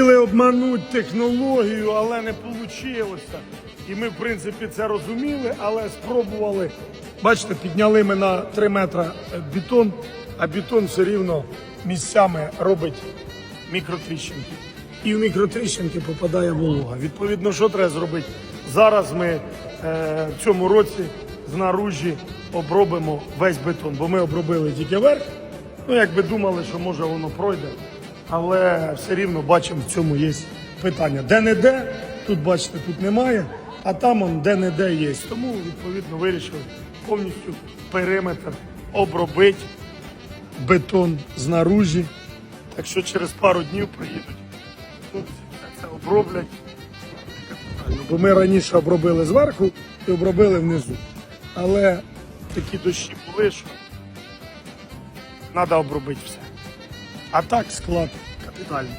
Хотіли обманути технологію, але не вийшло. І ми, в принципі, це розуміли, але спробували. Бачите, підняли ми на 3 метри бетон, а бетон все рівно місцями робить мікротріщинки. І в мікротріщинки попадає волога. Відповідно, що треба зробити? Зараз ми е, в цьому році з обробимо весь бетон, бо ми обробили тільки верх. Ну, якби думали, що може воно пройде, але все рівно бачимо, в цьому є питання. Де-не-де, тут бачите, тут немає, а там он де-не-де є. Тому, відповідно, вирішили повністю периметр обробити бетон знаружі. Так що через пару днів приїдуть. Хлопці це оброблять. Бо ми раніше обробили зверху і обробили внизу. Але такі дощі були, що треба обробити все. А так склад капітальний.